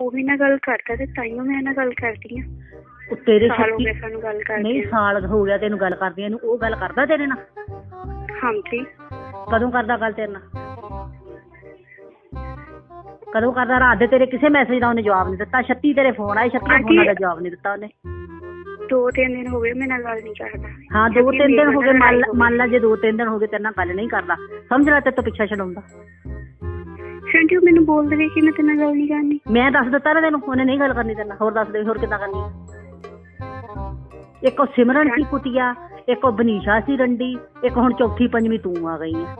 ਉਹ ਵੀ ਨਾ ਗੱਲ ਕਰਦਾ ਤੇ ਤਾਈਓ ਮੈਂ ਨਾਲ ਗੱਲ ਕਰਦੀ ਆ ਉਹ ਤੇਰੇ ਸਾਲ ਹੋ ਛੱਤੀ ਸਾਨੂੰ ਗੱਲ ਨਹੀਂ ਕਰਦੇ ਸਾਲ ਹੋ ਗਿਆ ਤੈਨੂੰ ਗੱਲ ਕਰਦੀਆਂ ਨੂੰ ਉਹ ਗੱਲ ਕਰਦਾ ਤੇਰੇ ਨਾਲ? ਹਾਂਜੀ। ਕਦੋਂ ਕਰਦਾ ਗੱਲ ਤੇਰੇ ਨਾਲ? ਕਦੋਂ ਕਰਦਾ? ਰਾਤ ਦੇ ਤੇਰੇ ਕਿਸੇ ਮੈਸੇਜ ਦਾ ਉਹਨੇ ਜਵਾਬ ਨਹੀਂ ਦਿੱਤਾ। 36 ਤੇਰੇ ਫੋਨ ਆਏ 36 ਆਂਟੀ- ਫੋਨਾਂ ਦਾ ਜਵਾਬ ਨਹੀਂ ਦਿੱਤਾ ਉਹਨੇ। ਦੋ ਤਿੰਨ ਦਿਨ ਹੋ ਗਏ ਮੇਰੇ ਨਾਲ ਗੱਲ ਨਹੀਂ ਕਰਦਾ। ਹਾਂ ਦੋ ਤਿੰਨ ਦਿਨ ਮੇਰੇ ਹੋ ਗਏ। ਨਾਲ ਮੰਨ ਲੜਾਈ ਲਾ- ਹੋ ਮੰਨ ਲਾ ਜੇ ਦੋ ਤਿੰਨ ਦਿਨ ਹੋ ਗਏ ਤੇਰੇ ਨਾਲ ਗੱਲ ਨਹੀਂ ਕਰਦਾ। ਸਮਝ ਲੈ ਤੇ ਤੋਂ ਪਿੱਛਾ ਛਡਾਉਂਦਾ। ਸ਼ੰਟੀ ਉਹ ਮੈਨੂੰ ਬੋਲ ਦੇਵੇ ਕਿ ਮੈਂ ਤੇਰੇ ਨਾਲ ਗੱਲ ਨਹੀਂ ਕਰਨੀ। ਮੈਂ ਦੱਸ ਦਿੱਤਾ ਨਾ ਤੈਨੂੰ, ਉਹਨੇ ਨਹੀਂ ਗੱਲ ਕਰਨੀ ਤੇਰੇ ਨਾਲ। ਹੋਰ ਦੱਸ ਦੇ, ਹੋਰ ਕਿੱਦਾਂ ਕਰਨੀ ਇੱਕ ਉਹ ਸਿਮਰਨ ਸੀ ਕੁਟਿਆ ਇੱਕ ਉਹ ਬਨੀਸ਼ਾ ਸੀ ਰੰਡੀ, ਇੱਕ ਹੁਣ ਚੌਥੀ, ਪੰਜਵੀਂ ਤੂੰ ਆ ਗਈ ਹੈ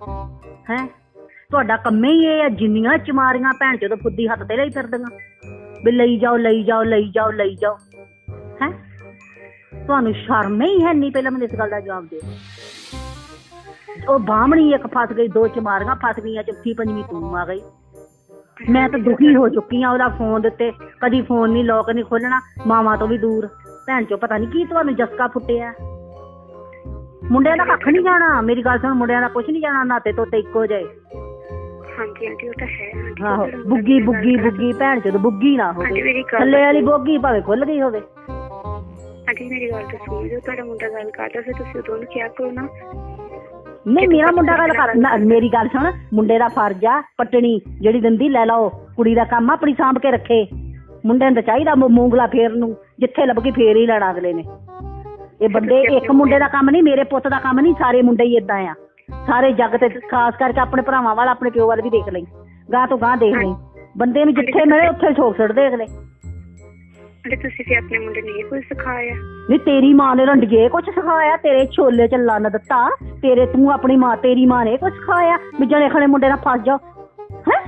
ਹੈ? ਤੁਹਾਡਾ ਕੰਮੇ ਹੀ ਇਹ ਆ, ਜਿੰਨੀਆਂ ਚਮਾਰੀਆਂ ਭੈਣ ਚੋਦ ਫੁੱਦੀ ਹੱਥ ਤੇ ਲਈ ਫਿਰਦੀਆਂ। ਵੀ ਲਈ ਜਾਓ ਲਈ ਜਾਓ ਲਈ ਜਾਓ ਲਈ ਜਾਓ। ਹੈ? ਤੁਹਾਨੂੰ ਸ਼ਰਮ ਹੀ ਹੈ ਨਹੀਂ ਪਹਿਲਾਂ ਮੈਨੂੰ ਇਸ ਗੱਲ ਦਾ ਜਵਾਬ ਦੇ ਉਹ ਬਾਹਮਣੀ ਇੱਕ ਫਸ ਗਈ, ਦੋ ਚਮਾਰੀਆਂ ਫਸ ਗਈਆਂ, ਚੌਥੀ, ਪੰਜਵੀਂ ਤੂੰ ਆ ਗਈ। ਮੈਂ ਤਾਂ ਦੁਖੀ ਹੋ ਚੁੱਕੀ ਆ ਉਹਦਾ ਫੋਨ ਦੇ ਉੱਤੇ। ਕਦੀ ਫੋਨ ਨਹੀਂ ਲੋਕ ਨਹੀਂ ਖੋਲਣਾ ਮਾਵਾਂ ਤੋਂ ਵੀ ਦੂਰ। ਭੈਣ ਚੋ ਪਤਾ ਨਹੀਂ ਕੀ ਤੁਹਾਨੂੰ ਜਸਕਾ ਫੁੱਟਿਆ। ਮੁੰਡਿਆਂ ਦਾ ਕੱਖ ਨਹੀਂ ਜਾਣਾ। ਮੇਰੀ ਗੱਲ ਸੁਣ ਮੁੰਡਿਆਂ ਦਾ ਕੁਝ ਨਹੀਂ ਜਾਣਾ ਨਾਤੇ ਤੋਤੇ ਇੱਕੋ ਜਿਹੇ। ਹਾਂਜੀ ਆਂਟੀ ਉਹ ਤਾਂ ਹੈ। ਆਂਟੀ ਆਹੋ ਬੁੱਗੀ ਬੁੱਗੀ। ਬੁੱਗੀ ਭੈਣ ਚੋ ਬੁੱਗੀ ਨਾ ਆਂਟੀ ਹੋਵੇ ਮੇਰੀ ਗੱਲ ਥੱਲੇ ਵਾਲੀ ਬੁੱਗੀ ਭਾਵੇਂ ਖੁੱਲ ਗਈ ਹੋਵੇ। ਆਂਟੀ ਮੇਰੀ ਗੱਲ ਤਾਂ ਸੁਣੋ। ਜੋ ਤੁਹਾਡਾ ਮੁੰਡਾ ਗੱਲ ਕਰਦਾ ਫਿਰ ਤੁਸੀਂ ਉਦੋਂ ਨੂੰ ਕਿਹਾ ਕਰੋ ਨਾ ਨਹੀਂ ਮੇਰਾ ਮੁੰਡਾ ਗੱਲ ਕਰ ਨਾ, ਮੇਰੀ ਗੱਲ ਸੁਣ ਮੁੰਡੇ ਦਾ ਫਰਜ਼ ਆ ਪਟਣੀ ਜਿਹੜੀ ਦਿੰਦੀ ਲੈ ਲਓ ਕੁੜੀ ਦਾ ਕੰਮ ਆ, ਆਪਣੀ ਸਾਂਭ ਕੇ ਰੱਖੇ। ਮੁੰਡੇ ਨੂੰ ਤਾਂ ਚਾਹੀਦਾ ਮੂ- ਮੂੰਗਲਾ ਫੇਰ ਨੂੰ ਜਿੱਥੇ ਲੱਭ ਕੇ ਫੇਰ ਹੀ ਲੈਣਾ ਅਗਲੇ ਨੇ। ਇਹ ਬੰਦੇ ਇੱਕ ਮੁੰਡੇ ਦਾ ਕੰਮ ਨਹੀਂ ਮੇਰੇ ਪੁੱਤ ਦਾ ਕੰਮ ਨਹੀਂ ਸਾਰੇ ਮੁੰਡੇ ਹੀ ਇਦਾਂ ਆ। ਸਾਰੇ ਜੱਗ ਤੇ ਖਾਸ ਕਰਕੇ ਆਪਣੇ ਭਰਾਵਾਂ ਵਾਲਾ ਆਪਣੇ ਪਿਓ ਵੱਲ ਵੀ ਦੇਖ ਲਈ। ਗਾਂ ਤੋਂ ਗਾਂ ਦੇਖ ਲਈ। ਬੰਦੇ ਨੂੰ ਜਿੱਥੇ ਮਿਲੇ ਉੱਥੇ ਛੋਕ ਛੱਡ ਦੇਖ ਆਂਟੀ ਤੁਸੀਂ ਫਿਰ ਆਪਣੇ ਮੁੰਡੇ ਨੂੰ ਇਹ ਕੁਝ ਸਿਖਾਇਆ। ਨਹੀਂ ਤੇਰੀ ਮਾਂ ਨੇ ਰੰਡੀਏ ਕੁਛ ਸਿਖਾਇਆ ਤੇਰੇ ਛੋਲੇ ਚ ਲੰਨ ਦਿੱਤਾ ਤੇਰੇ ਤੂੰ ਆਪਣੀ ਮਾਂ ਤੇਰੀ ਮਾਂ ਨੇ ਕੁਛ ਸਿਖਾਇਆ ਵੀ ਜਣੇ ਖਣੇ ਮੁੰਡੇ ਨਾਲ ਫਸ ਜਾ ਹੈ?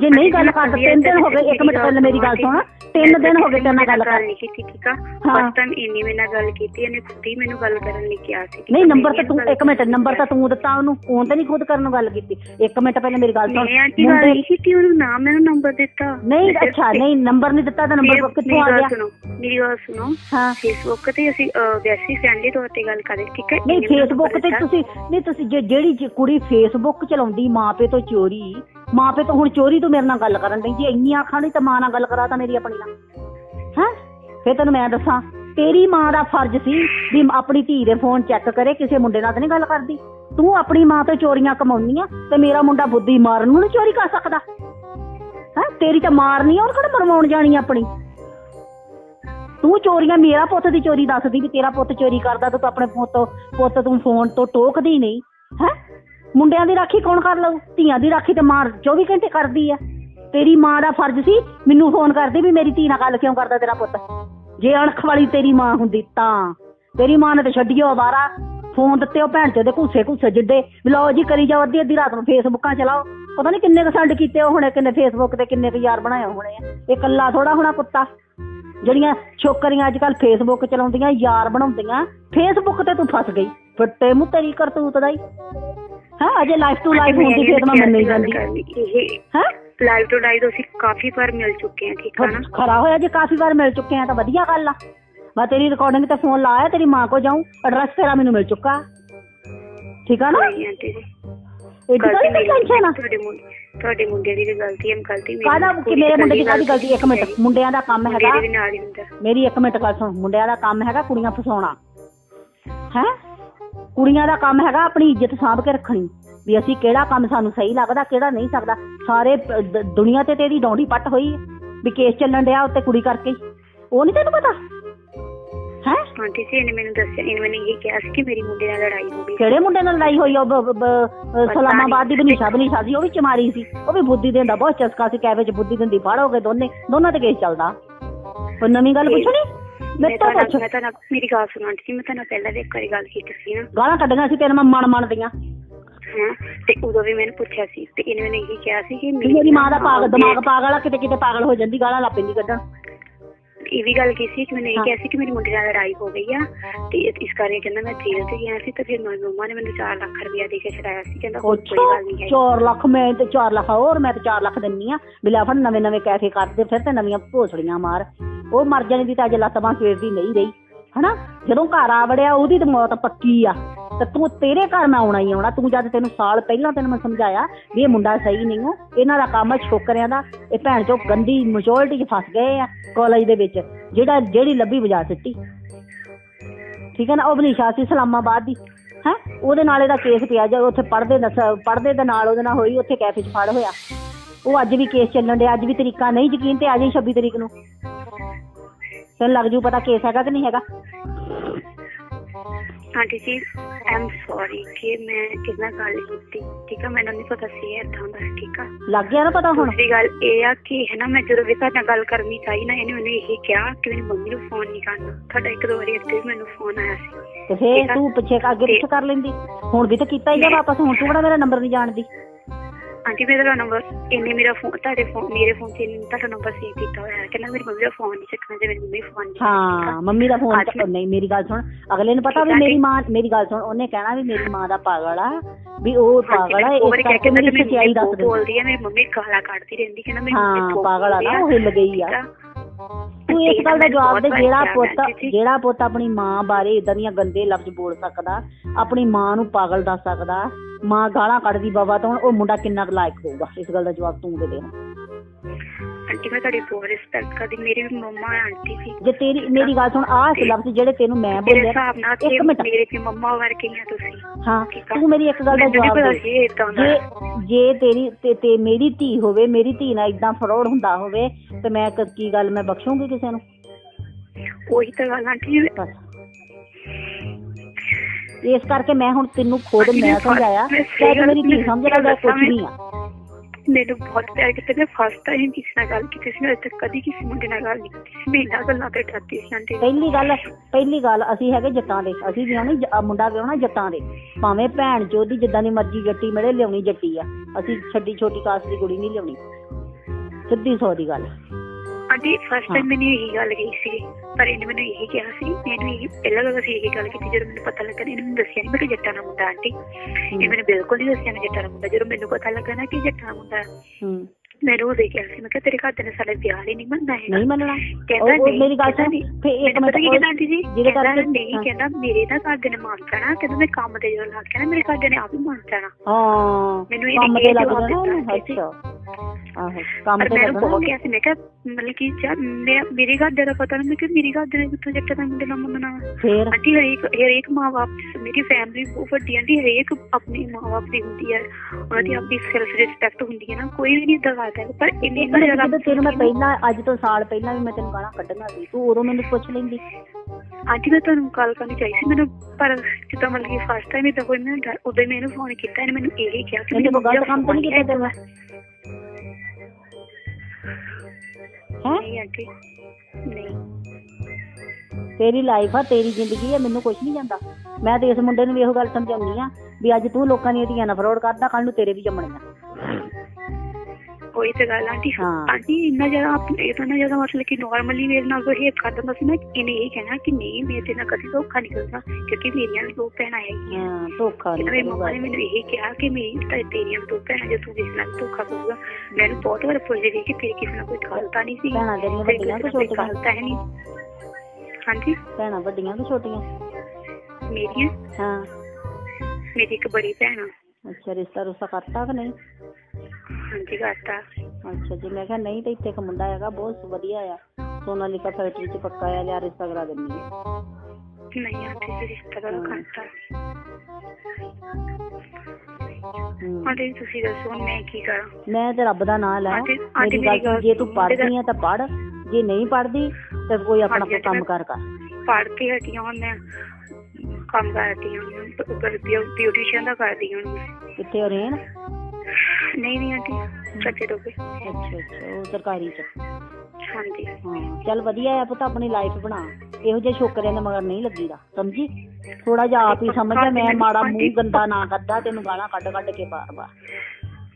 ਜੇ ਨਹੀਂ ਗੱਲ ਕਰਦਾ ਤਿੰਨ ਦਿਨ ਹੋ ਗਏ ਇੱਕ ਮਿੰਟ ਪਹਿਲਾਂ ਮੇਰੀ ਗੱਲ ਸੁਣ। ਤਿੰਨ ਦਿਨ ਹੋ ਗਏ ਨਾਲ ਗੱਲ ਨਹੀਂ ਕੀਤੀ ਠੀਕ ਆ। ਫਸਟ ਟਾਈਮ ਇੰਨੀ ਮੇਰੇ ਨਾਲ ਗੱਲ ਕੀਤੀ ਇਹਨੇ ਖੁਦ ਹੀ ਮੈਨੂੰ ਗੱਲ ਕਰਨ ਲਈ ਕਿਹਾ ਸੀ ਕਿ ਨਹੀਂ ਨੰਬਰ ਤਾਂ ਤੂੰ ਇੱਕ ਮਿੰਟ ਨੰਬਰ ਤਾਂ ਤੂੰ ਦਿੱਤਾ ਉਹਨੂੰ ਫੋਨ ਤੇ ਨਹੀਂ ਖੁਦ ਕਰਨ ਨੂੰ ਗੱਲ ਕੀਤੀ। ਇੱਕ ਮਿੰਟ ਪਹਿਲਾਂ ਮੇਰੀ ਗੱਲ ਸੁਣ। ਨਹੀਂ ਆਂਟੀ ਗੱਲ ਨਹੀਂ ਕੀਤੀ ਉਹਨੂੰ ਨਾ ਮੈਨੂੰ ਨੰਬਰ ਦਿੱਤਾ। ਨਹੀਂ ਅੱਛਾ ਨਹੀਂ ਨੰਬਰ ਨਹੀਂ ਦਿੱਤਾ ਤਾਂ ਨੰਬਰ ਕਿੱਥੋਂ ਆ ਗਿਆ? ਸੁਣੋ ਮੇਰੀ ਗੱਲ ਸੁਣੋ। ਹਾਂ। ਫੇਸਬੁੱਕ ਤੇ ਅਸੀਂ ਵੈਸੇ ਫਰੈਂਡਲੀ ਤੌਰ ਤੇ ਗੱਲ ਕਰਦੇ ਠੀਕ ਹੈ? ਨਹੀਂ ਫੇਸਬੁੱਕ ਤੇ। ਤੁਸੀਂ ਨਹੀਂ ਤੁਸੀਂ ਜਿਹੜੀ ਕੁੜੀ ਫੇਸਬੁੱਕ ਚਲਾਉਂਦੀ ਮਾਪੇ ਤੋਂ ਚੋਰੀ ਮਾਪੇ ਤੋਂ ਹੁਣ ਚੋਰੀ ਤੋਂ ਮੇਰੇ ਨਾਲ ਗੱਲ ਕਰਨ ਡਈ ਜੇ ਇੰਨੀ ਆਖਾਂ ਨਹੀਂ ਤਾਂ ਮਾਂ ਨਾਲ ਗੱਲ ਕਰਾ ਤਾਂ ਮੇਰੀ ਆਪਣੀ ਨਾਲ। ਹੈ? ਫੇਰ ਤੈਨੂੰ ਮੈਂ ਦੱਸਾਂ, ਤੇਰੀ ਮਾਂ ਦਾ ਫਰਜ਼ ਸੀ ਵੀ ਆਪਣੀ ਧੀ ਦੇ ਫੋਨ ਚੈੱਕ ਕਰੇ, ਕਿਸੇ ਮੁੰਡੇ ਨਾਲ ਤਾਂ ਨਹੀਂ ਗੱਲ ਕਰਦੀ। ਤੂੰ ਆਪਣੀ ਮਾਂ ਤੋਂ ਚੋਰੀਆਂ ਕਮਾਉਣੀਆਂ ਤੇ ਮੇਰਾ ਮੁੰਡਾ ਬੁੱਧੀ ਮਾਰਨ ਨੂੰ ਨਹੀਂ ਚੋਰੀ ਕਰ ਸਕਦਾ। ਹੈ? ਤੇਰੀ ਤਾਂ ਮਾਰਨੀ ਆ, ਉਹਨੂੰ ਕਿਹੜਾ ਮਰਵਾਉਣ ਜਾਣੀ ਆਪਣੀ? ਤੂੰ ਚੋਰੀਆਂ, ਮੇਰਾ ਪੁੱਤ ਦੀ ਚੋਰੀ ਦੱਸਦੀ ਵੀ ਤੇਰਾ ਪੁੱਤ ਚੋਰੀ ਕਰਦਾ ਤੇ ਤੂੰ ਆਪਣੇ ਪੁੱਤ ਪੁੱਤ ਤੂੰ ਫੋਨ ਤੋਂ ਟੋਕਦੀ ਨਹੀਂ। ਹੈ? ਮੁੰਡਿਆਂ ਦੀ ਰਾਖੀ ਕੌਣ ਕਰ ਲਊ? ਧੀਆਂ ਦੀ ਰਾਖੀ ਤੇ ਮਾਂ 24 ਘੰਟੇ ਕਰਦੀ ਆ। ਤੇਰੀ ਮਾਂ ਦਾ ਫਰਜ਼ ਸੀ, ਮੈਨੂੰ ਫੋਨ ਕਰਦੀ ਵੀ ਮੇਰੀ ਧੀ ਨਾਲ ਗੱਲ ਕਿਉਂ ਕਰਦਾ ਤੇਰਾ ਪੁੱਤ? ਜੇ ਅਣਖ ਵਾਲੀ ਤੇਰੀ ਮਾਂ ਹੁੰਦੀ ਤਾਂ। ਤੇਰੀ ਮਾਂ ਨੇ ਤੇ ਛੱਡਿਓ ਅਵਾਰਾ ਫੋਨ ਦਿੱਤੇ ਉਹ ਭੈਣ ਚੋਦੇ ਘੂਸੇ ਘੂਸੇ ਜਿੱਡੇ ਲਓ ਜੀ ਕਰੀ ਜਾਓ, ਅੱਧੀ ਅੱਧੀ ਰਾਤ ਨੂੰ ਫੇਸਬੁੱਕਾਂ ਚਲਾਓ। ਪਤਾ ਨਹੀਂ ਕਿੰਨੇ ਕੁ ਸੰਡ ਕੀਤੇ ਉਹ ਹੋਣੇ, ਕਿੰਨੇ ਫੇਸਬੁੱਕ ਤੇ ਕਿੰਨੇ ਕੁ ਯਾਰ ਬਣਾਏ ਹੋਣੇ ਆ। ਇਹ ਕੱਲਾ ਥੋੜਾ ਹੋਣਾ ਕੁੱਤਾ ਜਿਹੜੀਆਂ ਛੋਕਰੀਆਂ ਅੱਜ ਕੱਲ ਫੇਸਬੁੱਕ ਚਲਾਉਂਦੀਆਂ, ਯਾਰ ਬਣਾਉਂਦੀਆਂ, ਫੇਸਬੁੱਕ ਤੇ ਤੂੰ ਫਸ ਗਈ। ਫਿੱਟੇ ਮੂੰਹ ਤੇਰੀ ਕਰਤੂਤ ਦਾ ਹੀ। ਹਾਂ ਅਜੇ ਲਾਈਫ ਟੂ ਲਾਈਫ ਹੁੰਦੀ ਫੇਰ ਮੈਂ ਮੰਨੀ ਜਾਂਦੀ। ਇਹ ਹਾਂ? ਲਾਈਵ ਟੂ ਲਾਈਵ ਅਸੀਂ ਕਾਫੀ ਵਾਰ ਮਿਲ ਚੁੱਕੇ ਹਾਂ ਠੀਕ ਆ ਨਾ? ਖਰਾ ਹੋਇਆ ਜੇ ਕਾਫੀ ਵਾਰ ਮਿਲ ਚੁੱਕੇ ਆ ਤਾਂ ਵਧੀਆ ਗੱਲ ਆ। ਮੈਂ ਤੇਰੀ ਰਿਕਾਰਡਿੰਗ ਤੇ ਫੋਨ ਲਾਇਆ ਤੇਰੀ ਮਾਂ ਕੋ ਜਾਊਂ ਐਡਰੈਸ ਤੇਰਾ ਮੈਨੂੰ ਮਿਲ ਚੁੱਕਾ। ਠੀਕ ਆ ਨਾ? ਗੱਲ ਮੇਰੀ ਟੈਨਸ਼ਨ ਆ। ਤੁਹਾਡੇ ਮੁੰਡੇ ਤੁਹਾਡੇ ਮੁੰਡੇ ਦੀ ਗਲਤੀ ਹੈ ਗਲਤੀ ਮੇਰੀ ਕਾਹਦਾ ਕਿ ਮੇਰੇ ਮੁੰਡੇ ਦੀ ਕਾਹਦੀ ਗਲਤੀ? ਇੱਕ ਮਿੰਟ ਮੁੰਡਿਆਂ ਦਾ ਕੰਮ ਹੈਗਾ। ਹੀ ਮੇਰੀ ਇੱਕ ਮਿੰਟ ਗੱਲ ਸੁਣ ਮੁੰਡਿਆਂ ਦਾ ਕੰਮ ਹੈਗਾ ਕੁੜੀਆਂ ਫਸਾਉਣਾ। ਹੈ? ਕੁੜੀਆਂ ਦਾ ਕੰਮ ਹੈਗਾ ਆਪਣੀ ਇੱਜ਼ਤ ਸਾਂਭ ਕੇ ਰੱਖਣੀ ਵੀ ਅਸੀਂ ਕਿਹੜਾ ਕੰਮ ਸਾਨੂੰ ਸਹੀ ਲੱਗਦਾ ਕਿਹੜਾ ਨਹੀਂ ਸਕਦਾ। ਸਾਰੇ ਦ- ਦੁਨੀਆ ਤੇ ਤੇਰੀ ਡੌਂਡੀ ਪੱਟ ਹੋਈ ਹੈ ਵੀ ਕੇਸ ਚੱਲਣ ਡਿਆ ਉੱਤੇ ਕੁੜੀ ਕਰਕੇ। ਉਹ ਨਹੀਂ ਤੈਨੂੰ ਪਤਾ? ਹੈ? ਆਂਟੀ ਜੀ ਇਹਨੇ ਮੈਨੂੰ ਦੱਸਿਆ ਇਹਨੇ ਮੈਨੂੰ ਇਹ ਕਿਹਾ ਸੀ ਕਿ ਮੇਰੀ ਮੁੰਡੇ ਨਾਲ ਲੜਾਈ ਹੋ ਗਈ। ਕਿਹੜੇ ਮੁੰਡੇ ਨਾਲ ਲੜਾਈ ਹੋਈ ਆ? ਉਹ ਬ- ਬ- ਬ- ਸਲਾਮਾਬਾਦ ਦੀ ਬਨੀਸ਼ਾ ਬਨੀਸ਼ਾ ਸੀ ਉਹ ਵੀ ਚਮਾਰੀ ਸੀ। ਉਹ ਵੀ ਬੁੱਧੀ ਦਿੰਦਾ ਬਹੁਤ ਚਸਕਾ ਸੀ ਕੈਵੇ ਚ ਬੁੱਧੀ ਦਿੰਦੀ ਫੜ ਹੋ ਗਏ ਦੋਨੇ। ਦੋਨਾਂ ਤੇ ਕੇਸ ਚੱਲਦਾ। ਕੋਈ ਨਵੀਂ ਗੱਲ ਪੁੱਛਣੀ? ਮੈਂ ਤੋਂ ਪੁੱਛ ਮੈਂ ਤਾਂ ਮੇਰੀ ਗੱਲ ਸੁਣੋ ਆਂਟੀ ਜੀ ਮੈਂ ਤਾਂ ਪਹਿਲਾਂ ਵੀ ਇੱਕ ਵਾਰੀ ਗੱਲ ਕੀਤੀ ਸੀ ਨਾ। ਗਾਲਾਂ ਕੱਢੀਆਂ ਸੀ ਤੇਰੇ ਮੈਂ ਮਨ ਮਨ ਦੀਆਂ ਹਾਂ ਤੇ ਉਦੋਂ ਵੀ ਮੈਨੂੰ ਪੁੱਛਿਆ ਸੀ ਤੇ ਇਹਨੇ ਮੈਨੂੰ ਇਹ ਕਿਹਾ ਸੀ ਕਿ ਮੇਰੀ ਮਾਂ ਦਾ ਪਾਗਲ ਦਿਮਾਗ ਪਾਗਲ ਆ ਕਿਤੇ ਕਿਤੇ ਪਾਗਲ ਹੋ ਜਾਂਦੀ ਗਾਲਾਂ ਲੱਗ ਪੈਂਦੀ ਕੱਢਣ। ਇਹ ਵੀ ਗੱਲ ਕੀਤੀ ਸੀ ਕਿ ਮੈਨੂੰ ਇਹ। ਕਿਹਾ ਸੀ ਕਿ ਮੇਰੀ ਮੁੰਡੇ ਨਾਲ ਲੜਾਈ ਹੋ ਗਈ ਆ ਤੇ ਇਸ ਕਰਕੇ ਕਹਿੰਦਾ ਮੈਂ ਜੇਲ੍ਹ ਤੇ ਗਿਆ ਸੀ ਤੇ ਫਿਰ ਮੇਰੀ ਮੰਮਾ ਨੇ ਮੈਨੂੰ 4 ਲੱਖ ਰੁਪਇਆ ਦੇ ਕੇ ਛਡਾਇਆ ਸੀ ਕਹਿੰਦਾ ਹੋਰ ਕੋਈ ਗੱਲ ਨਹੀਂ ਹੈ 4 ਲੱਖ ਮੈਂ ਤੇ 4 ਲੱਖ ਹੋਰ ਮੈਂ ਤੇ 4 ਲੱਖ ਦਿੰਨੀ ਆ। ਵੀ ਲੈ ਫੜ ਨਵੇਂ ਨਵੇਂ ਕੈਫੇ ਕਰਦੇ ਫਿਰ ਤੇ ਨਵੀਆਂ ਭੋਸੜੀਆਂ ਮਾਰ। ਉਹ ਮਰ ਜਾਣੀ ਦੀ ਤਾਂ ਅਜੇ ਲੱਤ ਬਾਂਹ ਸਵੇਰ ਦੀ ਨਹੀਂ ਰਹੀ। ਹਨਾ? ਜਦੋਂ ਘਰ ਆ ਵੜਿਆ, ਉਹਦੀ ਤਾਂ ਮੌਤ ਪੱਕੀ ਆ। ਤੇ ਤੂੰ ਤੇਰੇ ਘਰ ਮੈਂ ਆਉਣਾ ਹੀ ਆਉਣਾ। ਤੂੰ ਜਦ ਤੈਨੂੰ ਸਾਲ ਪਹਿਲਾਂ ਤੈਨੂੰ ਮੈਂ ਸਮਝਾਇਆ ਵੀ ਇਹ ਮੁੰਡਾ ਸਹੀ ਨਹੀਂ ਹੋ ਇਹਨਾਂ ਦਾ ਕੰਮ ਛੋਕਰਿਆਂ ਦਾ। ਇਹ ਭੈਣ ਚੋ ਗੰਦੀ ਮੈਜੋਰਟੀ 'ਚ ਫਸ ਗਏ ਆ ਕਾਲਜ ਦੇ ਵਿੱਚ, ਜਿਹੜਾ, ਜਿਹੜੀ ਲੱਭੀ ਵਜਾ ਸਿੱਟੀ। ਠੀਕ ਹੈ ਨਾ? ਉਹ ਬਨੀਸ਼ਾ ਸੀ ਇਸਲਾਮਾਬਾਦ ਦੀ। ਹੈ? ਉਹਦੇ ਨਾਲ ਇਹਦਾ ਕੇਸ ਪਿਆ ਜਾ, ਉੱਥੇ ਪੜਦੇ ਪੜਦੇ ਦੇ ਨਾਲ ਉਹਦੇ ਨਾਲ ਹੋਈ, ਉੱਥੇ ਕੈਫੇ 'ਚ ਫੜ ਹੋਇਆ। ਉਹ ਅੱਜ ਵੀ ਕੇਸ ਚੱਲਣ ਡਿਆ, ਅੱਜ ਵੀ ਤਰੀਕਾ ਨਹੀਂ ਯਕੀਨ ਤੇ ਆ ਜਾਈ 26 ਤਰੀਕ ਨੂੰ। ਤੈਨੂੰ ਲੱਗ ਜੂ ਪਤਾ ਕੇਸ ਹੈਗਾ ਕਿ ਨਹੀਂ ਹੈਗਾ। ਆਂਟੀ ਜੀ ਆਮ ਸੌਰੀ ਕਿ ਮੈਂ ਕਿੰਨਾ ਗੱਲ ਕੀਤੀ ਠੀਕ ਆ? ਮੈਨੂੰ ਨਹੀਂ ਪਤਾ ਸੀ ਏਦਾਂ ਦਾ ਠੀਕ ਆ? ਲੱਗ ਗਿਆ ਨਾ ਪਤਾ ਹੁਣ? ਦੂਸਰੀ ਗੱਲ ਇਹ ਆ ਕਿ ਹੈ ਨਾ ਮੈਂ ਜਦੋਂ ਵੀ ਤੁਹਾਡੇ ਨਾਲ ਗੱਲ ਕਰਨੀ ਚਾਹੀ ਨਾ ਇਹਨੇ ਮੈਨੂੰ ਇਹੀ ਕਿਹਾ ਕਿ ਮੇਰੀ ਮੰਮੀ ਨੂੰ ਫੋਨ ਨਹੀਂ ਕਰਨਾ। ਤੁਹਾਡਾ ਇੱਕ ਦੋ ਵਾਰੀ ਅੱਗੇ ਵੀ ਮੈਨੂੰ ਫੋਨ ਆਇਆ ਸੀ। ਤੇ ਫੇਰ ਤੂੰ ਪਿੱਛੇ ਅੱਗੇ ਪਿੱਛੇ ਕਰ ਲੈਂਦੀ। ਹੁਣ ਵੀ ਤਾਂ ਕੀਤਾ ਹੀ ਆ ਵਾਪਸ ਹੁਣ ਤੂੰ ਕਿਹੜਾ ਮੇਰਾ ਨੰਬਰ ਨਹੀਂ ਜਾਣਦੀ? ਆਂਟੀ ਮੇਰਾ ਨੰਬਰ ਇਹਨੇ ਮੇਰਾ ਫੋਨ ਤੁਹਾਡੇ ਫੋਨ ਮੇਰੇ ਫੋਨ ਇਹਨੇ ਤੁਹਾਡਾ ਨੰਬਰ ਸੇਵ ਕੀਤਾ ਹੋਇਆ ਹੈ ਕਹਿੰਦਾ ਮੇਰੀ ਮੰਮੀ ਦਾ ਫੋਨ ਨਹੀਂ ਚੱਕਣਾ ਜੇ ਮੇਰੀ ਮੰਮੀ ਫੋਨ ਨਹੀਂ ਹਾਂ ਮੰਮੀ ਦਾ ਫੋਨ ਅੱਜ- ਨਹੀਂ ਮੇਰੀ ਗੱਲ ਸੁਣ ਅਗਲੇ ਨੂੰ ਪਤਾ ਵੀ ਮੇਰੀ। ਮਾਂ ਮੇਰੀ ਗੱਲ ਸੁਣ ਉਹਨੇ ਕਹਿਣਾ ਵੀ ਮੇਰੀ ਮਾਂ ਦਾ ਪਾਗਲ ਆ ਵੀ ਉਹ ਪਾਗਲ ਆ ਇਸ ਕਰਕੇ ਮੇਰੀ ਸੱਚਾਈ ਦੱਸ ਬਹੁਤ ਦੇ ਬੋਲਦੀ ਹੈ ਮੇਰੀ ਮੰਮੀ ਗਾਲਾਂ ਕੱਢਦੀ ਰਹਿੰਦੀ ਕਹਿੰਦਾ ਮੇਰੀ ਮੰਮੀ ਪਾਗਲ ਆ ਨਾ ਉਹ ਹਿੱਲ ਗਈ ਆ। ਤੂੰ ਇਸ ਗੱਲ ਦਾ ਜਵਾਬ ਦੇ ਜਿਹੜਾ ਪੁੱਤ। ਜਿਹੜਾ ਪੁੱਤ ਆਪਣੀ ਮਾਂ ਬਾਰੇ ਇਦਾਂ ਦੀਆਂ ਗੰਦੇ ਲਫ਼ਜ਼ ਬੋਲ ਸਕਦਾ ਆਪਣੀ ਮਾਂ ਨੂੰ ਪਾਗਲ ਦੱਸ ਸਕਦਾ ਮਾਂ ਗਾਲਾਂ ਕੱਢਦੀ ਬਾਬਾ ਤਾਂ ਉਹ ਮੁੰਡਾ ਕਿੰਨਾ ਕੁ ਲਾਇਕ ਹੋਊਗਾ ਇਸ ਗੱਲ ਦਾ ਜਵਾਬ ਤੂੰ ਦੇ ਦੇ। ਆਂਟੀ ਮੈਂ ਤੁਹਾਡੀ ਬਹੁਤ ਰਿਸਪੈਕਟ ਕਰਦੀ ਮੇਰੀ ਵੀ ਮੰਮਾ ਹੈ ਆਂਟੀ ਜੀ ਜੇ ਤੇਰੀ ਮੇਰੀ ਗੱਲ ਸੁਣ ਆਹ ਲਫ਼ਜ਼ ਜਿਹੜੇ ਤੈਨੂੰ ਮੈਂ ਬੋਲਿਆ ਹਿਸਾਬ ਨਾਲ ਇੱਕ ਕਿ ਮਿੰਟ। ਮੇਰੇ ਵੀ ਮੰਮਾ ਵਰਗੇ ਹੀ ਆ ਤੁਸੀਂ। ਹਾਂ। ਤੂੰ ਮੇਰੀ ਇੱਕ ਗੱਲ ਦਾ ਜਵਾਬ ਦੇ। ਜੇ ਜੇ ਤੇਰੀ ਤੇ ਤੇ ਮੇਰੀ ਧੀ ਹੋਵੇ ਮੇਰੀ ਧੀ ਨਾਲ ਇਦਾਂ ਫਰੋਡ ਹੁੰਦਾ ਹੋਵੇ ਤੇ ਮੈਂ ਕ- ਗੱਲ ਮੈਂ ਬਖਸ਼ੂੰਗੀ ਕਿਸੇ ਨੂੰ? ਉਹੀ ਤਾਂ ਗੱਲ ਆਂਟੀ ਇਸ ਕਰਕੇ ਮੈਂ ਹੁਣ ਤੈਨੂੰ ਖੁਦ ਮੈਂ ਸਮਝਾਇਆ ਕਿ ਮੇਰੀ ਧੀ ਸਹੀ ਸਮਝ ਲੈ ਗੱਲ ਜਾਂ ਕੁਝ ਨਹੀਂ ਆ। ਮੈਨੂੰ ਬਹੁਤ ਪਿਆਰ ਕੀਤਾ, ਮੈਂ ਫਸਟ ਟਾਈਮ ਕਿਸੇ ਨਾਲ ਗੱਲ ਕੀਤੀ ਸੀ, ਮੈਂ ਅੱਜ ਤੱਕ ਕਦੀ ਕਿਸੇ ਮੁੰਡੇ ਨਾਲ ਗੱਲ ਨਹੀਂ ਕੀਤੀ ਸੀ, ਮੈਂ ਇਹਨਾਂ ਗੱਲਾਂ ਤੇ ਡਰਦੀ ਸੀ ਆਂਟੀ ਪਹਿਲੀ ਗੱਲ ਪਹਿਲੀ ਗੱਲ ਅਸੀਂ ਹੈਗੇ ਜੱਟਾਂ ਦੇ, ਅਸੀਂ ਵੀ ਆਉਣੀ ਮੁੰਡਾ ਵਿਆਹਣਾ ਜੱਟਾਂ ਦੇ। ਭਾਵੇਂ ਭੈਣ ਜੋ ਦੀ ਜਿੱਦਾਂ ਦੀ ਮਰਜ਼ੀ ਜੱਟੀ ਮੇਰੇ ਲਿਆਉਣੀ ਜੱਟੀ ਆ, ਅਸੀਂ ਛੱਡੀ ਛੋਟੀ ਕਾਸਟ ਦੀ ਕੁੜੀ ਨਹੀਂ ਲਿਆਉਣੀ। ਸਿੱਧੀ ਸੌ ਦੀ ਗੱਲ। Aunty first. ਟਾਈਮ ਮੈਨੂੰ ਇਹੀ ਗੱਲ ਕਹੀ ਸੀ ਪਰ ਇਹਨੇ ਮੈਨੂੰ ਇਹੀ ਕਿਹਾ ਸੀ ਮੈਨੂੰ ਇਹ ਪਹਿਲਾਂ ਤਾਂ ਅਸੀਂ ਇਹੀ ਗੱਲ ਕੀਤੀ ਜਦੋਂ ਮੈਨੂੰ ਪਤਾ ਲੱਗਾ ਇਹਨੇ ਮੈਨੂੰ ਦੱਸਿਆ ਨਹੀਂ ਮੈਂ ਕਿ ਜੱਟਾਂ ਦਾ ਮੁੰਡਾ ਆਂਟੀ। ਇਹ ਮੈਨੂੰ ਬਿਲਕੁਲ ਨਹੀਂ ਦੱਸਿਆ ਮੈਂ ਜੱਟਾਂ ਦਾ ਮੁੰਡਾ ਜਦੋਂ ਮੈਨੂੰ ਪਤਾ ਲੱਗਾ ਨਾ ਕਿ ਜੱਟਾਂ ਦਾ ਮੁੰਡਾ ਹੈ, ਹੂੰ ਮੈਨੂੰ ਉਹ ਦੇਖਿਆ ਸੀ ਮੈਂ ਕਿਹਾ ਤੇਰੇ ਘਰ ਦੇ ਨੇ ਸਾਡੇ ਵਿਆਹ ਲਈ ਨਹੀਂ ਮੰਨਦਾ ਹੈਗਾ। ਨਹੀਂ ਮੰਨਣਾ। ਕਹਿੰਦਾ ਉਹ- ਉਹ ਨਹੀਂ ਮੇਰੀ ਗੱਲ ਕਹਿੰਦਾ ਸੁਣ ਨਹੀਂ। ਫੇ ਇੱਕ ਮੈਨੂੰ ਮਿੰਟ ਪਤਾ ਕੀ ਕਹਿੰਦਾ ਆਂਟੀ ਜੀ? ਜਿਹਦੇ ਕਹਿੰਦਾ ਕਰਕੇ ਨਹੀਂ ਹਾਂ। ਕਹਿੰਦਾ ਮੇਰੇ ਤਾਂ ਘਰ ਦੇ ਨੇ ਮੰਨ ਜਾਣਾ ਕਹਿੰਦਾ ਮੈਂ ਕੰਮ ਤੇ ਜਦੋਂ ਲੱਗ ਗਿਆ ਨਾ ਮੇਰੇ ਘਰ ਦੇ ਨੇ ਆਪ ਹੀ ਮੰਨ ਜਾਣਾ। ਹਾਂ ਮੈਨੂੰ ਇਹਨੇ ਕੰਮ ਇਹ ਤੇ ਲੱਗ ਜਵਾਬ ਜਾਣਾ ਉਹਨੇ ਦਿੱਤਾ ਸੀ। ਅੱਛਾ। ਆਹੋ ਕੰਮ ਪਰ ਤੇ ਮੈਨੂੰ ਲੱਗਣਾ ਬਹੁਤ ਕਿਹਾ ਸੀ ਮੈਂ ਕਿਹਾ ਮਤਲਬ ਕਿ ਮੇਰਾ ਘਰ ਦੇ ਦਾ ਪਤਾ ਨਹੀਂ ਕਿ ਮੇਰੀ ਘਰ ਦੇ ਨੇ ਕਿੱਥੋਂ ਜੱਟ ਦਾ ਮੁੰਡੇ ਨਾਲ ਮੰਨਣਾ। ਫੇਰ? ਆਂਟੀ ਹਰੇਕ ਹਰੇਕ ਮਾਂ-ਬਾਪ ਮੇਰੀ ਫੈਮਿਲੀ ਬਹੁਤ ਵੱਡੀ ਆਂਟੀ ਹਰੇਕ ਆਪਣੀ ਮਾਂ-ਬਾਪ ਦੀ ਹੁੰਦੀ ਹੈ ਉਹਨਾਂ ਦੀ ਆਪਣੀ ਸੈਲਫ ਰਿਸਪੈਕਟ ਹੁੰਦੀ ਹੈ ਨਾ ਕੋਈ ਵੀ ਨਹੀਂ ਦਵਾਦਾ ਪਰ ਇੰਨੀ ਪਰ ਜ਼ਿਆਦਾ ਜਦੋਂ ਤੈਨੂੰ ਮੈਂ ਪਹਿਲਾਂ ਅੱਜ ਤੋਂ ਸਾਲ ਪਹਿਲਾਂ ਵੀ ਮੈਂ ਤੈਨੂੰ ਗਾਲਾਂ ਕੱਢਣਾ ਸੀ। ਤੂੰ ਉਦੋਂ ਮੈਨੂੰ ਪੁੱਛ ਲੈਂਦੀ। ਆਂਟੀ ਮੈਂ ਤੁਹਾਨੂੰ ਗੱਲ ਕਰਨੀ ਚਾਹੀ ਸੀ ਮੈਨੂੰ ਪਰ ਜਿੱਦਾਂ ਮਤਲਬ ਕਿ ਫਸਟ ਟਾਈਮ ਇਦਾਂ ਹੋਈ ਮੈਂ ਡਰ- ਉਦੋਂ ਹੀ ਮੈਨੂੰ ਫੋਨ ਕੀਤਾ ਇਹਨੇ ਮੈਨੂੰ ਇਹ ਕਿਹਾ ਕਿ ਇਹਨੇ ਕੋਈ ਮੰਮੀ ਦਾ ਗਲਤ ਕੰਮ ਤਾਂ ਨਹੀਂ phone ਕੀਤਾ ਤੇਰੇ ਨਾਲ ਹੈ? ਨਹੀਂ ਆਂਟੀ ਨਹੀਂ। ਤੇਰੀ ਲਾਈਫ ਆ ਤੇਰੀ ਜ਼ਿੰਦਗੀ ਆ ਮੈਨੂੰ ਕੁਝ ਨਹੀਂ ਜਾਂਦਾ। ਮੈਂ ਤੇ ਇਸ ਮੁੰਡੇ ਨੂੰ ਵੀ ਇਹੋ ਗੱਲ ਸਮਝਾਉਂਦੀ ਆ ਵੀ ਅੱਜ ਤੂੰ ਲੋਕਾਂ ਦੀਆਂ ਧੀਆਂ ਨਾਲ ਫਰੋਡ ਕਰਦਾ ਕੱਲ ਨੂੰ ਤੇਰੇ ਵੀ ਜੰਮਣੀਆਂ ਕੋਈ ਤੇ ਗੱਲ ਆਂਟੀ। ਹਾਂ। ਆਂਟੀ ਇੰਨਾ ਜ਼ਿਆਦਾ ਆਪ- ਇਹ ਤਾਂ ਨਾ ਜ਼ਿਆਦਾ ਮਤਲਬ ਕਿ ਨਾਰਮਲੀ ਮੇਰੇ ਨਾਲ ਬਿਹੇਵ ਕਰਦਾ ਹੁੰਦਾ ਸੀ ਨਾ ਇਹਨੇ ਇਹ ਕਹਿਣਾ ਕਿ ਨਹੀਂ ਮੇਰੇ ਤੇ ਨਾਲ ਕਦੀ ਧੋਖਾ ਨਹੀਂ ਕਰਦਾ ਕਿਉਂਕਿ ਮੇਰੀਆਂ ਵੀ ਦੋ ਭੈਣਾਂ ਹੈਗੀਆਂ। ਹਾਂ ਧੋਖਾ ਨਹੀਂ ਮੇਰੀ ਮੰਮਾ ਨੇ ਮੈਨੂੰ ਇਹ ਕਿਹਾ ਕਿ ਮੇਰੀ ਤਾਂ ਤੇਰੀਆਂ ਦੋ ਭੈਣਾਂ ਜੇ ਤੂੰ ਕਿਸੇ ਨਾਲ ਧੋਖਾ ਕਰੂਗਾ ਮੈਨੂੰ ਬਹੁਤ ਵਾਰ ਪੁੱਛਦੇ ਕਿ ਤੇਰੀ ਕਿਸੇ ਨਾਲ ਕੋਈ ਗਲਤਾ ਨਹੀਂ ਸੀ ਭੈਣਾਂ ਤੇਰੀਆਂ ਤੇਰੀ ਵੱਡੀਆਂ ਕਿ ਕਿਸੇ ਨਾਲ ਕੋਈ ਛੋਟੀਆਂ? ਗਲਤ ਹੈ ਨਹੀਂ। ਹਾਂਜੀ? ਭੈਣਾਂ ਵੱਡੀਆਂ ਕਿ ਛੋਟੀਆਂ? ਮੇਰੀਆਂ? ਹਾਂ। ਮੇਰੀ ਇੱਕ ਬੜੀ ਭੈਣ ਆ। ਅੱਛਾ ਰਿਸ਼ਤਾ ਰੁਸ਼ਤਾ ਕਰਤਾ ਕਿ ਨਹੀਂ? ਹਾਂਜੀ ਕਰਤਾ ਅੱਛਾ ਜੀ ਮੈਂ ਕਿਹਾ ਨਹੀਂ ਤੇ ਇੱਥੇ ਇੱਕ ਮੁੰਡਾ ਹੈਗਾ ਬਹੁਤ ਵਧੀਆ ਆ। ਸੋਨਾਲੀਕਾ ਫੈਕਟਰੀ 'ਚ ਪੱਕਾ ਆ ਲਿਆ ਰਿਸ਼ਤਾ ਕਰਾ ਦਿੰਦੀ ਹੈ ਨਹੀਂ ਆਂਟੀ ਜੀ ਰਿਸ਼ਤਾ ਹਾਂ। ਕਰਤਾ ਹੂੰ। ਆਂਟੀ ਜੀ, ਤੁਸੀਂ ਦੱਸੋ ਹੁਣ ਮੈਂ ਕੀ ਕਰਾਂ? ਮੈਂ ਤੇ ਰੱਬ ਦਾ ਨਾਮ ਲੈ। ਆਂਟੀ- ਆਂਟੀ ਮੇਰੀ ਗੱਲ ਮੇਰੀ ਗੱਲ ਸੁਣ, ਜੇ ਤੂੰ ਸੁਣ, ਪੜ੍ਹਦੀ ਆ ਤਾਂ ਪੜ੍ਹ ਜੇ ਨਹੀਂ ਪੜ੍ਹਦੀ ਤਾਂ ਕੋਈ ਆਪਣਾ ਹਾਂਜੀ, ਕੰਮ ਕਰ ਕਰ। ਪੜ੍ਹ ਕੇ ਹਟੀਆਂ ਹੁਣ ਮੈਂ ਕੰਮ ਕਰਦੀ ਹਾਂ ਬਿਊਟੀਸ਼ੀਅਨ ਦਾ ਕਰਦੀ ਹਾਂ ਹੁਣ ਮੈਂ। ਕਿੱਥੇ ਰਹਿਣ ਨਹੀਂ ਨਹੀਂ ਆਂਟੀ ਸੱਚੇ ਦੋਗੇ ਅੱਛਾ ਅੱਛਾ ਉਹ ਸਰਕਾਰੀ ਚ। ਹਾਂਜੀ। ਹਾਂ ਚੱਲ ਵਧੀਆ ਆ ਪੁੱਤ ਆਪਣੀ ਲਾਈਫ ਬਣਾ। ਇਹੋ ਜਿਹੇ ਛੋਕਰਿਆਂ ਦੇ ਮਗਰ ਨਹੀਂ ਲੱਗੀਦਾ ਸਮਝੀ? ਥੋੜਾ ਜਿਹਾ ਆਪ ਹੀ ਸਮਝ ਮੈਂ ਮਾੜਾ ਮੂੰਹ ਗੰਦਾ ਨਾ ਕਰਦਾ ਤੈਨੂੰ ਗਾਲਾਂ ਕੱਢ ਕੱਢ ਕੇ ਬਾਰ ਬਾਰ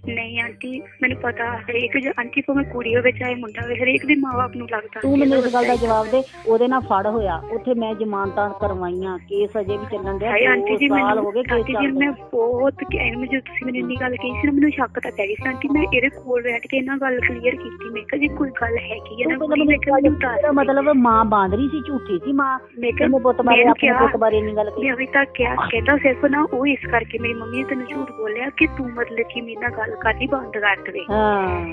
ਨਹੀਂ ਆਂਟੀ ਮੈਨੂੰ ਪਤਾ ਹਰੇਕ ਜ ਆਂਟੀ ਭਾਵੇਂ ਕੁੜੀ ਹੋਵੇ ਚਾਹੇ ਮੁੰਡਾ ਹੋਵੇ ਹਰੇਕ ਦੇ ਮਾਪੇ ਨੂੰ ਲੱਗਦਾ। ਤੂੰ ਮੈਨੂੰ ਇਸ ਗੱਲ ਦਾ ਜਵਾਬ ਦੇ ਉਹਦੇ ਨਾਲ ਫੜ ਹੋਇਆ ਉੱਥੇ ਮੈਂ ਜ਼ਮਾਨਤਾਂ ਕਰਵਾਈਆਂ ਕੇਸ ਅਜੇ ਵੀ ਚੱਲਣ ਡਿਆ ਹਾਏ ਆਂਟੀ ਜੀ ਸਾਲ ਹੋ ਮੈਨੂੰ ਗਏ ਕੇਸ ਜੀ ਚੱਲਦੇ ਮੈਂ ਬਹੁਤ ਐਵੇਂ ਜਦੋਂ ਤੁਸੀਂ ਮੈਨੂੰ ਇੰਨੀ ਗੱਲ ਕਹੀ ਸੀ ਨਾ ਮੈਨੂੰ ਸ਼ੱਕ ਤਾਂ ਪੈ ਗਈ ਸੀ। ਆਂਟੀ ਮੈਂ ਇਹਦੇ ਕੋਲ ਬੈਠ ਕੇ ਇਹਨਾਂ ਗੱਲ ਕਲੀਅਰ ਕੀਤੀ। ਮੈਂ ਕਿਹਾ ਜੇ ਕੋਈ ਗੱਲ ਹੈਗੀ ਹੈ ਨਾ ਮੈਂ ਕਿਹਾ ਮੈਨੂੰ ਦੱਸ ਮਤਲਬ ਮਾਂ ਬਾਂਦਰੀ ਸੀ ਝੂਠੀ ਸੀ ਮਾਂ। ਮੈਂ ਕਿਹਾ ਬਾਰੇ ਮੈਨੂੰ ਆਪਣੇ ਪੁੱਤ ਬਾਰੇ ਨਹੀਂ ਗੱਲ ਮੈਂ ਅਭੀ ਤੱਕ ਕਿਹਾ ਕਹਿੰਦਾ ਸਿਰਫ ਨਾ ਉਹ ਇਸ ਕਰਕੇ ਮੇਰੀ ਮੰਮੀ ਨੇ ਤੈਨੂੰ ਝੂਠ ਬੋਲਿਆ ਕਿ ਤੂੰ ਮਤਲਬ ਕਿ ਮੇਰੇ ਨਾਲ ਗੱਲ ਕਰਨੀ ਬੰਦ ਕਰ ਦੇਵੇ ਹਾਂ।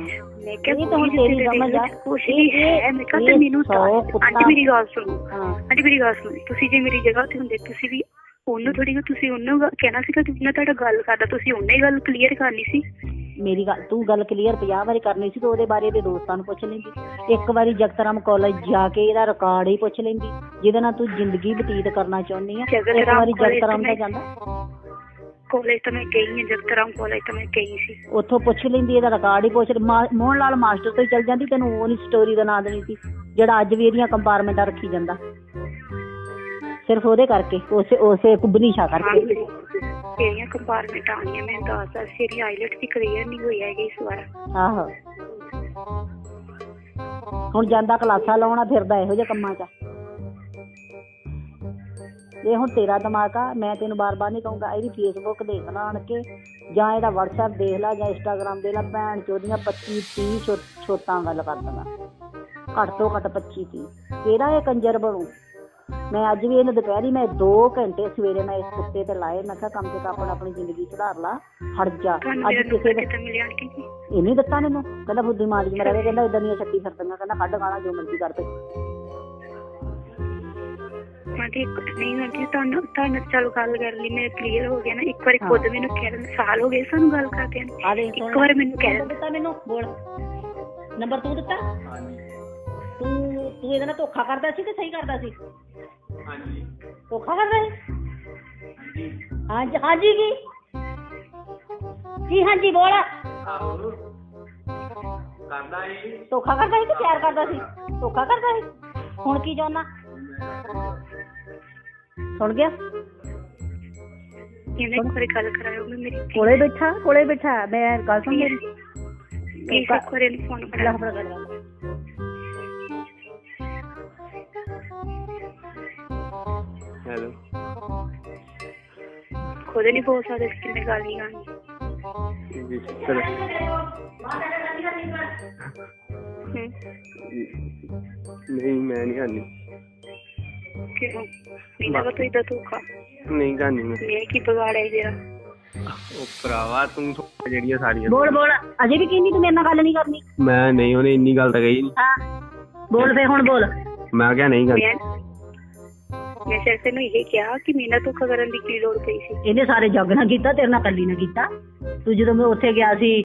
ਮੈਂ ਕਿਹਾ ਇਹ ਤਾਂ ਹੁਣ ਤੇਰੀ ਦੇ ਸਮਝ ਆ। ਕੁਛ ਨਹੀਂ ਹੈ ਮੈਂ ਕਿਹਾ ਤੇ ਮੈਨੂੰ ਕੁੱਤਾ- ਆਂਟੀ ਮੇਰੀ ਗੱਲ ਸੁਣੋ। ਹਾਂ। ਆਂਟੀ ਮੇਰੀ ਗੱਲ ਸੁਣੋ। ਤੁਸੀਂ ਜੇ ਮੇਰੀ ਜਗ੍ਹਾ ਤੇ ਹੁੰਦੇ ਤੁਸੀਂ ਵੀ ਉਹਨੂੰ ਥੋੜੀ ਤੁਸੀਂ ਉਹਨੂੰ ਕਹਿਣਾ ਸੀਗਾ ਤੁਸੀਂ ਨਾਲ ਤੁਹਾਡਾ ਗੱਲ ਕਰਦਾ ਤੁਸੀਂ ਉਹਨੇ ਹੀ ਗੱਲ ਕਲੀਅਰ ਕਰਨੀ ਸੀ। ਮੇਰੀ ਗੱਲ ਤੂੰ ਗੱਲ ਕਲੀਅਰ 50 ਵਾਰੀ ਕਰਨੀ ਸੀ ਤੇ ਉਹਦੇ ਬਾਰੇ ਇਹਦੇ ਦੋਸਤਾਂ ਨੂੰ ਪੁੱਛ ਲੈਂਦੀ। ਇੱਕ ਵਾਰੀ ਜਗਤਰਾਮ ਕਾਲਜ ਜਾ ਕੇ ਇਹਦਾ ਰਿਕਾਰਡ ਹੀ ਪੁੱਛ ਲੈਂਦੀ ਜਿਹਦੇ ਨਾਲ ਤੂੰ ਜ਼ਿੰਦਗੀ ਬਤੀਤ ਕਰਨਾ ਚਾਹੁੰਦੀ ਆ। ਇੱਕ ਵਾਰੀ ਜਗਤਰਾਮ ਤਾਂ ਤਾਂ ਮੈਂ- ਜਾਂਦਾ। ਕਾਲਜ ਤਾਂ ਮੈਂ ਗਈ ਹਾਂ ਜਗਤਰਾਮ ਕਾਲਜ ਤਾਂ ਮੈਂ ਗਈ ਸੀ। ਉੱਥੋਂ ਪੁੱਛ ਲੈਂਦੀ ਇਹਦਾ ਰਿਕਾਰਡ ਹੀ ਪੁੱਛ ਮੋਹਨ ਲਾਲ ਮਾਸਟਰ ਤੋਂ ਹੀ ਚੱਲ ਜਾਂਦੀ ਤੈਨੂੰ ਉਹ ਨਹੀਂ ਸਟੋਰੀ ਦਾ ਨਾਂ ਦੇਣੀ ਸੀ ਜਿਹੜਾ ਅੱਜ ਵੀ ਇਹਦੀਆਂ ਕੰਪਾਰਟਮੈਂਟਾਂ ਰੱਖੀ ਜਾਂਦਾ। ਸਿਰਫ ਉਹਦੇ ਕਰਕੇ ਉਸੇ ਉਸੇ ਕੁਬਨੀਸ਼ਾ ਕਰਕੇ। ਤੇਰੀਆਂ ਕੰਪਾਰਟਮੈਂਟ ਆਣੀਆਂ ਮੈਂ ਦੱਸ ਦੱਸ ਤੇਰੀ ਆਈਲੈਟ ਦੀ ਕਲੀਅਰ ਨਹੀਂ ਹੋਈ ਹੈਗੀ ਇਸ ਵਾਰ। ਆਹੋ। ਹੁਣ ਜਾਂਦਾ ਕਲਾਸਾਂ ਲਾਉਣਾ ਫਿਰਦਾ ਇਹੋ ਜਿਹੇ ਕੰਮਾਂ 'ਚ। ਇਹ ਹੁਣ ਤੇਰਾ ਦਿਮਾਗ ਆ ਮੈਂ ਤੈਨੂੰ ਬਾਰ-ਬਾਰ ਨਹੀਂ ਕਹੂੰਗਾ ਇਹਦੀ ਫੇਸਬੁੱਕ ਦੇਖ ਲਾ ਆਣ ਕੇ ਜਾਂ ਇਹਦਾ WhatsApp ਦੇਖ ਲੈ ਜਾਂ Instagram ਦੇਖ ਲੈ ਭੈਣ ਚੋਦੀਆਂ 25 30 ਛੋਟਾਂ ਗੱਲ ਕਰ ਦਿੰਦਾ ਘੱਟ ਤੋਂ ਘੱਟ 25 30 ਕਿਹੜਾ ਇਹ ਕੰਜਰ ਬਣੂ? ਮੈਂ ਅੱਜ ਵੀ ਇਹਨੂੰ ਦੁਪਹਿਰੀ ਮੈਂ 2 ਘੰਟੇ ਸਵੇਰੇ ਮੈਂ ਇਸ ਕੁੱਤੇ ਤੇ ਲਾਏ ਮੈਂ ਕਿਹਾ ਕਮ ਕਮ ਆਪਣਾ ਆਪਣੀ ਜ਼ਿੰਦਗੀ ਸੁਧਾਰ ਲਾ ਹਟ ਜਾ। ਅੱਜ ਮੇਰਾ ਕਿਸੇ ਜੀ ਇਹ ਨਹੀਂ ਦਿੱਤਾ ਮੈਨੂੰ। ਕਹਿੰਦਾ ਬੁੱਧੀ ਮਾਰ ਜੀ ਮਰਾਵੇ ਕਹਿੰਦਾ ਇਦਾਂ ਦੀਆਂ ਛੱਤੀ ਫਿਰਦੀਆਂ ਕਹਿੰਦਾ ਕੱਢ ਗਾਣਾ ਜੋ ਮਰਜ਼ੀ ਕਰ ਤੇ ਆਂਟੀ ਇੱਕ ਨਹੀਂ ਆਂਟੀ ਤੁਹਾਨੂੰ ਤੁਹਾਨੂੰ ਚਲੋ ਗੱਲ ਕਰ ਲਈ ਮੈਂ ਕਲੀਅਰ ਹੋ ਗਿਆ ਨਾ। ਇੱਕ ਵਾਰੀ ਖੁਦ ਮੈਨੂੰ ਕਹਿ ਦਿੰਦੇ ਸਾਲ ਹੋ ਗਏ ਸਾਨੂੰ ਗੱਲ ਕਰਦਿਆਂ ਨੂੰ ਆ ਇੱਕ ਵਾਰ ਮੈਨੂੰ ਕਹਿ ਦਿੱਤਾ ਮੈਨੂੰ? ਬੋਲ। ਨੰਬਰ ਤੂੰ ਦਿੱਤਾ? ਤੂੰ ਤੂੰ ਇਹਦੇ ਨਾਲ ਧੋਖਾ ਕਰਦਾ ਸੀ ਕਿ ਸਹੀ ਕਰਦਾ ਸੀ? ਹਾਂਜੀ। ਧੋਖਾ ਕਰਦਾ ਸੀ? ਹਾਂਜੀ। ਹਾਂਜੀ ਕੀ? ਕੀ ਹਾਂਜੀ ਬੋਲ। ਆਹੋ। ਕਰਦਾ ਈ ਧੋਖਾ ਕਰਦਾ ਸੀ ਕਿ ਪਿਆਰ ਕਰਦਾ ਸੀ? ਧੋਖਾ ਕਰਦਾ ਸੀ? ਹੁਣ ਕੀ ਚਾਹੁੰਦਾ? ਸੁਣ ਗਿਆ? ਇਹਨੇ ਇੱਕ ਵਾਰੀ ਗੱਲ ਕਰਾਇਓ ਮੈਂ ਮੇਰੀ ਕੋਲੇ ਬੈਠਾ ਕੋਲੇ ਬੈਠਾ। ਮੈਂ ਗੱਲ ਸੁਣ ਮੇਰੀ। ਪਲੀਜ਼ ਇੱਕ ਵਾਰੀ ਇਹਨੂੰ ਫੋਨ ਲੈ ਕਰਾ। ਫੜ ਗੱਲ। ਕਰ ਹੈਲੋ। ਖੁਦ ਨਹੀਂ ਬੋਲ ਸਕਦੇ ਸੀ ਕਿੰਨੇ ਗੱਲ ਨਹੀਂ ਕਰਨੀ। ਜੀ ਚਲੋ। ਹੂੰ। ਨਹੀਂ ਮੈਂ ਨਹੀਂ ਨਹੀਂ ਮੈਂ। ਉਹ ਭਰਾਵਾ ਤੂੰ ਥੋੜ੍ਹਾ ਜਿਹੜੀਆਂ ਸਾਰੀਆਂ ਬੋਲ ਬੋਲ। ਅਜੇ ਵੀ ਕਹਿੰਦੀ ਤੂੰ ਮੇਰੇ ਨਾਲ ਗੱਲ ਨਹੀਂ ਕਰਨੀ। ਮੈਂ ਨਹੀਂ ਉਹਨੇ ਇੰਨੀ ਗੱਲ ਤਾਂ ਕਹੀ ਨਹੀਂ ਹਾਂ। ਬੋਲ ਫੇ ਹੁਣ ਬੋਲ। ਮੈਂ ਕਿਹਾ ਨਹੀਂ ਕਰਨੀ ਮੈਂ ਮੈਂ ਸਿਰਫ ਇਹਨੂੰ ਇਹ ਕਿਹਾ ਕਿ ਮੀਨਾ ਧੋਖਾ ਕਰਨ ਦੀ ਕੀ ਲੋੜ ਪਈ ਸੀ? ਇਹਨੇ ਸਾਰੇ ਜੱਗ ਨਾਲ ਕੀਤਾ ਤੇਰੇ ਨਾਲ ਕੱਲੀ ਨਾਲ ਕੀਤਾ। ਤੂੰ ਜਦੋਂ ਮੈਂ ਉੱਥੇ ਗਿਆ ਸੀ